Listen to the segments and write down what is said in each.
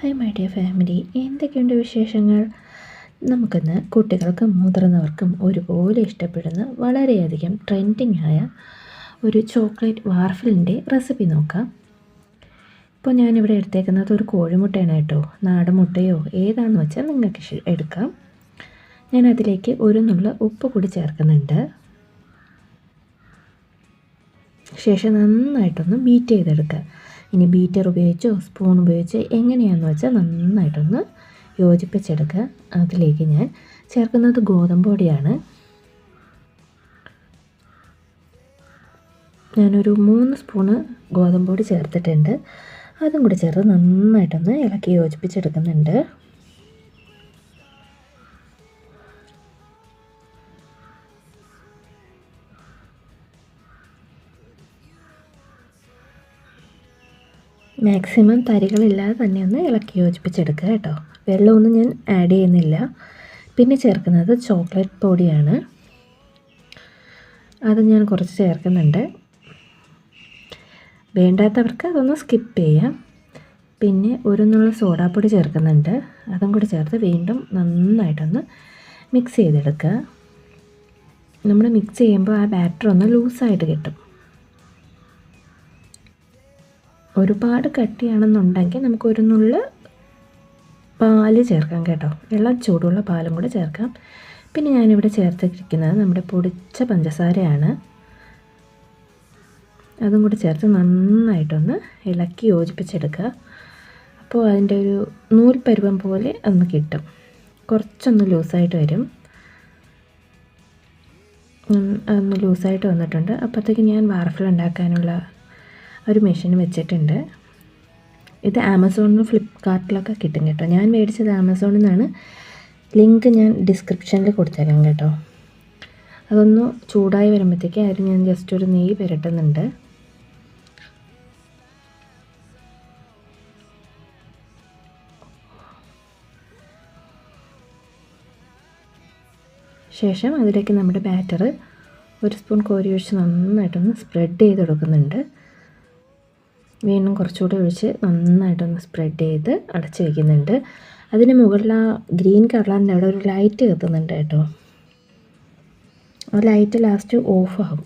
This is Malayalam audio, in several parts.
ഹായ് മൈ ഡിയർ ഫാമിലി എന്തൊക്കെയുണ്ട് വിശേഷങ്ങൾ? നമുക്കിന്ന് കുട്ടികൾക്കും മുതിർന്നവർക്കും ഒരുപോലെ ഇഷ്ടപ്പെടുന്ന വളരെയധികം ട്രെൻഡിങ് ആയ ഒരു ചോക്ലേറ്റ് വാർഫിലിന്റെ റെസിപ്പി നോക്കാം. ഇപ്പോൾ ഞാനിവിടെ എടുത്തേക്കുന്നത് ഒരു കോഴിമുട്ടയാണ് കേട്ടോ. നാടൻ മുട്ടയോ ഏതാണെന്ന് വെച്ചാൽ നിങ്ങൾക്ക് എടുക്കാം. ഞാൻ അതിലേക്ക് ഒരു നുള്ള ഉപ്പ് കൂടി ചേർക്കുന്നുണ്ട്. ശേഷം നന്നായിട്ടൊന്ന് ബീറ്റ് ചെയ്തെടുക്കുക ഇനി ബീറ്റർ ഉപയോഗിച്ചോ സ്പൂൺ ഉപയോഗിച്ചോ എങ്ങനെയാണെന്ന് വെച്ചാൽ നന്നായിട്ടൊന്ന് യോജിപ്പിച്ചെടുക്കുക. അതിലേക്ക് ഞാൻ ചേർക്കുന്നത് ഗോതമ്പ് പൊടിയാണ്. ഞാനൊരു മൂന്ന് സ്പൂണ് ഗോതമ്പ് പൊടി ചേർത്തിട്ടുണ്ട്. അതും കൂടി ചേർത്ത് നന്നായിട്ടൊന്ന് ഇളക്കി യോജിപ്പിച്ചെടുക്കുന്നുണ്ട്. മാക്സിമം തരികളില്ലാതെ തന്നെ ഒന്ന് ഇളക്കി യോജിപ്പിച്ചെടുക്കുക കേട്ടോ. വെള്ളമൊന്നും ഞാൻ ആഡ് ചെയ്യുന്നില്ല. പിന്നെ ചേർക്കുന്നത് ചോക്ലേറ്റ് പൊടിയാണ്. അത് ഞാൻ കുറച്ച് ചേർക്കുന്നുണ്ട്. വേണ്ടാത്തവർക്ക് അതൊന്ന് സ്കിപ്പ് ചെയ്യാം. പിന്നെ ഒരു നുള്ള സോഡാപ്പൊടി ചേർക്കുന്നുണ്ട്. അതും കൂടി ചേർത്ത് വീണ്ടും നന്നായിട്ടൊന്ന് മിക്സ് ചെയ്തെടുക്കുക. നമ്മൾ മിക്സ് ചെയ്യുമ്പോൾ ആ ബാറ്റർ ഒന്ന് ലൂസായിട്ട് കിട്ടും. ഒരുപാട് കട്ടിയാണെന്നുണ്ടെങ്കിൽ നമുക്ക് ഒരു നുള്ള് പാൽ ചേർക്കാം കേട്ടോ. വെള്ളം ചൂടുള്ള പാലും കൂടെ ചേർക്കാം. പിന്നെ ഞാനിവിടെ ചേർത്തിരിക്കുന്നത് നമ്മുടെ പൊടിച്ച പഞ്ചസാരയാണ്. അതും കൂടി ചേർത്ത് നന്നായിട്ടൊന്ന് ഇളക്കി യോജിപ്പിച്ചെടുക്കുക. അപ്പോൾ അതിന്റെ ഒരു നൂൽ പരുവം പോലെ ഒന്ന് കിട്ടും. കുറച്ചൊന്ന് ലൂസായിട്ട് വരും. ഒന്ന് ലൂസായിട്ട് വന്നിട്ടുണ്ട്. അപ്പോഴത്തേക്ക് ഞാൻ വാർഫിൾ ഉണ്ടാക്കാനുള്ള ഒരു മെഷീൻ വെച്ചിട്ടുണ്ട്. ഇത് ആമസോണിലും ഫ്ലിപ്കാർട്ടിലൊക്കെ കിട്ടും കേട്ടോ. ഞാൻ മേടിച്ചത് ആമസോണിൽ നിന്നാണ്. ലിങ്ക് ഞാൻ ഡിസ്ക്രിപ്ഷനിൽ കൊടുത്തേക്കാം കേട്ടോ. അതൊന്ന് ചൂടായി വരുമ്പോഴത്തേക്ക് അതിൽ ഞാൻ ജസ്റ്റ് ഒരു നെയ്യ് പുരട്ടുന്നുണ്ട്. ശേഷം അതിലേക്ക് നമ്മുടെ ബാറ്റർ ഒരു സ്പൂൺ കോരി ഒഴിച്ച് നന്നായിട്ടൊന്ന് സ്പ്രെഡ് ചെയ്ത് കൊടുക്കുന്നുണ്ട്. വീണ്ടും കുറച്ചുകൂടി ഒഴിച്ച് നന്നായിട്ടൊന്ന് സ്പ്രെഡ് ചെയ്ത് അടച്ച് വയ്ക്കുന്നുണ്ട് അതിന് മുകളിൽ ആ ഗ്രീൻ കളറിന്റെ അവിടെ ഒരു ലൈറ്റ് കത്തുന്നുണ്ട് കേട്ടോ. ആ ലൈറ്റ് ലാസ്റ്റ് ഓഫ് ആകും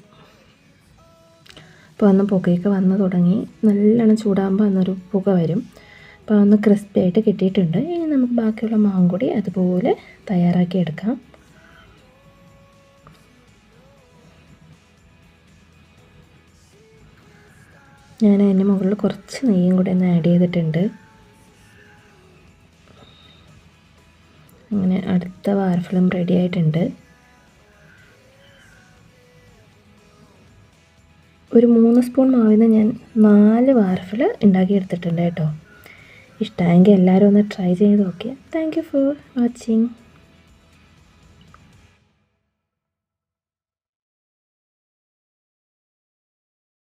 അപ്പോൾ അന്ന് പുകയൊക്കെ വന്ന് തുടങ്ങി. നല്ലോണം ചൂടാകുമ്പോൾ അന്നൊരു പുക വരും. അപ്പോൾ അന്ന് ക്രിസ്പി ആയിട്ട് കിട്ടിയിട്ടുണ്ട്. ഇനി നമുക്ക് ബാക്കിയുള്ള മാവും കൂടി അതുപോലെ തയ്യാറാക്കി എടുക്കാം. ഞാൻ അതിന്റെ മുകളിൽ കുറച്ച് നെയ്യും കൂടെ ഒന്ന് ആഡ് ചെയ്തിട്ടുണ്ട്. അങ്ങനെ അടുത്ത വാർഫിലും റെഡി ആയിട്ടുണ്ട്. ഒരു മൂന്ന് സ്പൂൺ മാവിൽ ഞാൻ നാല് വാർഫിൽ ഉണ്ടാക്കിയെടുത്തിട്ടുണ്ട് കേട്ടോ. ഇഷ്ടമായെങ്കിൽ എല്ലാവരും ഒന്ന് ട്രൈ ചെയ്ത് നോക്കിയാൽ താങ്ക് യു ഫോർ വാച്ചിങ്